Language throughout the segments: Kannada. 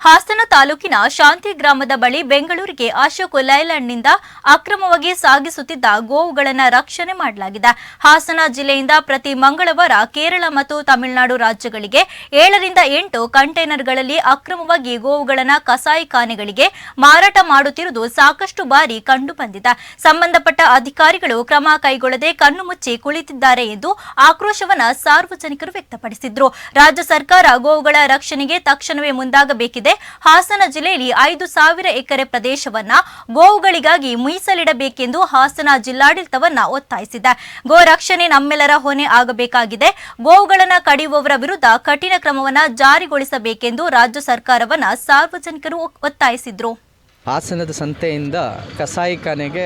ಹಾಸನ ತಾಲೂಕಿನ ಶಾಂತಿ ಗ್ರಾಮದ ಬಳಿ ಬೆಂಗಳೂರಿಗೆ ಅಶೋಕ್ ಲೈಲ್ಯಾಂಡ್ನಿಂದ ಅಕ್ರಮವಾಗಿ ಸಾಗಿಸುತ್ತಿದ್ದ ಗೋವುಗಳನ್ನು ರಕ್ಷಣೆ ಮಾಡಲಾಗಿದೆ. ಹಾಸನ ಜಿಲ್ಲೆಯಿಂದ ಪ್ರತಿ ಮಂಗಳವಾರ ಕೇರಳ ಮತ್ತು ತಮಿಳುನಾಡು ರಾಜ್ಯಗಳಿಗೆ ಏಳರಿಂದ ಎಂಟು ಕಂಟೈನರ್ಗಳಲ್ಲಿ ಅಕ್ರಮವಾಗಿ ಗೋವುಗಳನ್ನು ಕಸಾಯಿಖಾನೆಗಳಿಗೆ ಮಾರಾಟ ಮಾಡುತ್ತಿರುವುದು ಸಾಕಷ್ಟು ಬಾರಿ ಕಂಡುಬಂದಿದೆ. ಸಂಬಂಧಪಟ್ಟ ಅಧಿಕಾರಿಗಳು ಕ್ರಮ ಕೈಗೊಳ್ಳದೆ ಕಣ್ಣು ಮುಚ್ಚಿ ಕುಳಿತಿದ್ದಾರೆ ಎಂದು ಆಕ್ರೋಶವನ್ನು ಸಾರ್ವಜನಿಕರು ವ್ಯಕ್ತಪಡಿಸಿದ್ರು. ರಾಜ್ಯ ಸರ್ಕಾರ ಗೋವುಗಳ ರಕ್ಷಣೆಗೆ ತಕ್ಷಣವೇ ಮುಂದಾಗಬೇಕಿದೆ. ಹಾಸನ ಜಿಲ್ಲೆಯಲ್ಲಿ ಐದು ಸಾವಿರ ಎಕರೆ ಪ್ರದೇಶವನ್ನ ಗೋವುಗಳಿಗಾಗಿ ಮೀಸಲಿಡಬೇಕೆಂದು ಹಾಸನ ಜಿಲ್ಲಾಡಳಿತವನ್ನ ಒತ್ತಾಯಿಸಿದೆ. ಗೋ ರಕ್ಷಣೆ ನಮ್ಮೆಲ್ಲರ ಹೊಣೆ ಆಗಬೇಕಾಗಿದೆ. ಗೋವುಗಳನ್ನ ಕಡಿಯುವವರ ವಿರುದ್ಧ ಕಠಿಣ ಕ್ರಮವನ್ನ ಜಾರಿಗೊಳಿಸಬೇಕೆಂದು ರಾಜ್ಯ ಸರ್ಕಾರವನ್ನ ಸಾರ್ವಜನಿಕರು ಒತ್ತಾಯಿಸಿದ್ರು. ಹಾಸನದ ಸಂತೆಯಿಂದ ಕಸಾಯಿಖಾನೆಗೆ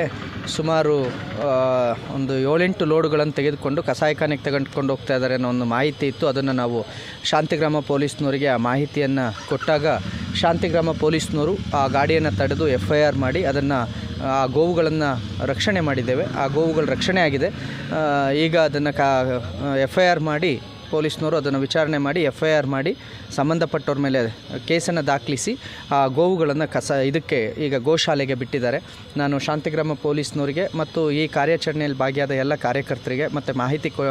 ಸುಮಾರು ಒಂದು ಏಳೆಂಟು ಲೋಡ್ಗಳನ್ನು ತೆಗೆದುಕೊಂಡು ಕಸಾಯಿಖಾನೆಗೆ ತೆಗೆದುಕೊಂಡು ಹೋಗ್ತಾ ಇದ್ದಾರೆ ಅನ್ನೋ ಒಂದು ಮಾಹಿತಿ ಇತ್ತು. ಅದನ್ನು ನಾವು ಶಾಂತಿಗ್ರಾಮ ಪೊಲೀಸ್ನವರಿಗೆ ಆ ಮಾಹಿತಿಯನ್ನು ಕೊಟ್ಟಾಗ ಶಾಂತಿಗ್ರಾಮ ಪೊಲೀಸ್ನವರು ಆ ಗಾಡಿಯನ್ನು ತಡೆದು ಎಫ್ ಐ ಆರ್ ಮಾಡಿ ಅದನ್ನು, ಆ ಗೋವುಗಳನ್ನು ರಕ್ಷಣೆ ಮಾಡಿದ್ದೇವೆ. ಆ ಗೋವುಗಳ ರಕ್ಷಣೆ ಆಗಿದೆ ಈಗ ಅದನ್ನು ಕಾ ಎಫ್ ಐ ಆರ್ ಮಾಡಿ ಪೊಲೀಸ್ನವರು ಅದನ್ನು ವಿಚಾರಣೆ ಮಾಡಿ ಎಫ್ ಐ ಆರ್ ಮಾಡಿ, ಸಂಬಂಧಪಟ್ಟವ್ರ ಮೇಲೆ ಕೇಸನ್ನು ದಾಖಲಿಸಿ, ಆ ಗೋವುಗಳನ್ನು ಕಸ, ಇದಕ್ಕೆ ಈಗ ಗೋಶಾಲೆಗೆ ಬಿಟ್ಟಿದ್ದಾರೆ. ನಾನು ಶಾಂತಿಗ್ರಾಮ ಪೊಲೀಸ್ನವರಿಗೆ ಮತ್ತು ಈ ಕಾರ್ಯಾಚರಣೆಯಲ್ಲಿ ಭಾಗಿಯಾದ ಎಲ್ಲ ಕಾರ್ಯಕರ್ತರಿಗೆ ಮತ್ತು ಮಾಹಿತಿ ಕೊ,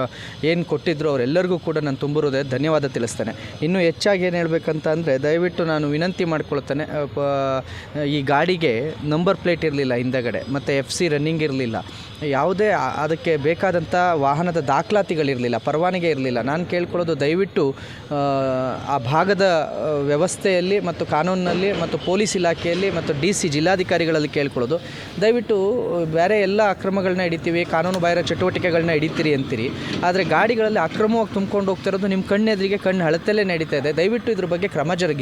ಏನು ಕೊಟ್ಟಿದ್ರು ಅವರೆಲ್ಲರಿಗೂ ಕೂಡ ನಾನು ತುಂಬಿರೋದೇ ಧನ್ಯವಾದ ತಿಳಿಸ್ತೇನೆ. ಇನ್ನು ಹೆಚ್ಚಾಗಿ ಏನು ಹೇಳಬೇಕಂತ ಅಂದರೆ, ದಯವಿಟ್ಟು ನಾನು ವಿನಂತಿ ಮಾಡ್ಕೊಳ್ತೇನೆ ಈ ಗಾಡಿಗೆ ನಂಬರ್ ಪ್ಲೇಟ್ ಇರಲಿಲ್ಲ ಹಿಂದಗಡೆ, ಮತ್ತು ಎಫ್ ಸಿ ರನ್ನಿಂಗ್ ಇರಲಿಲ್ಲ. ಯಾವುದೇ ಅದಕ್ಕೆ ಬೇಕಾದಂಥ ವಾಹನದ ದಾಖಲಾತಿಗಳಿರಲಿಲ್ಲ, ಪರವಾನಗಿ ಇರಲಿಲ್ಲ. ನಾನು ಕೇಳ್ಕೊಳ್ಳೋದು ದಯವಿಟ್ಟು ಆ, ಭಾಗದ ವ್ಯವಸ್ಥೆಯಲ್ಲಿ ಮತ್ತು ಕಾನೂನಿನಲ್ಲಿ ಮತ್ತು ಪೊಲೀಸ್ ಇಲಾಖೆಯಲ್ಲಿ ಮತ್ತು ಡಿ ಸಿ ಜಿಲ್ಲಾಧಿಕಾರಿಗಳಲ್ಲಿ ಕೇಳ್ಕೊಳ್ಳೋದು. ದಯವಿಟ್ಟು ಬೇರೆ ಎಲ್ಲ ಅಕ್ರಮಗಳನ್ನ ಹಿಡಿತೀವಿ ಕಾನೂನು ಬಾಹಿರ ಚಟುವಟಿಕೆಗಳನ್ನ ಹಿಡಿತೀರಿ ಅಂತೀರಿ. ಆದರೆ ಗಾಡಿಗಳಲ್ಲಿ ಅಕ್ರಮವಾಗಿ ತುಂಬ್ಕೊಂಡು ಹೋಗ್ತಿರೋದು ನಿಮ್ಮ ಕಣ್ಣೆದುರಿಗೆ ಕಣ್ಣು ಹಳತಲ್ಲೇ ನಡೀತಾ ಇದೆ. ದಯವಿಟ್ಟು ಇದ್ರ ಬಗ್ಗೆ ಕ್ರಮ ಜರುಗಿಸಿ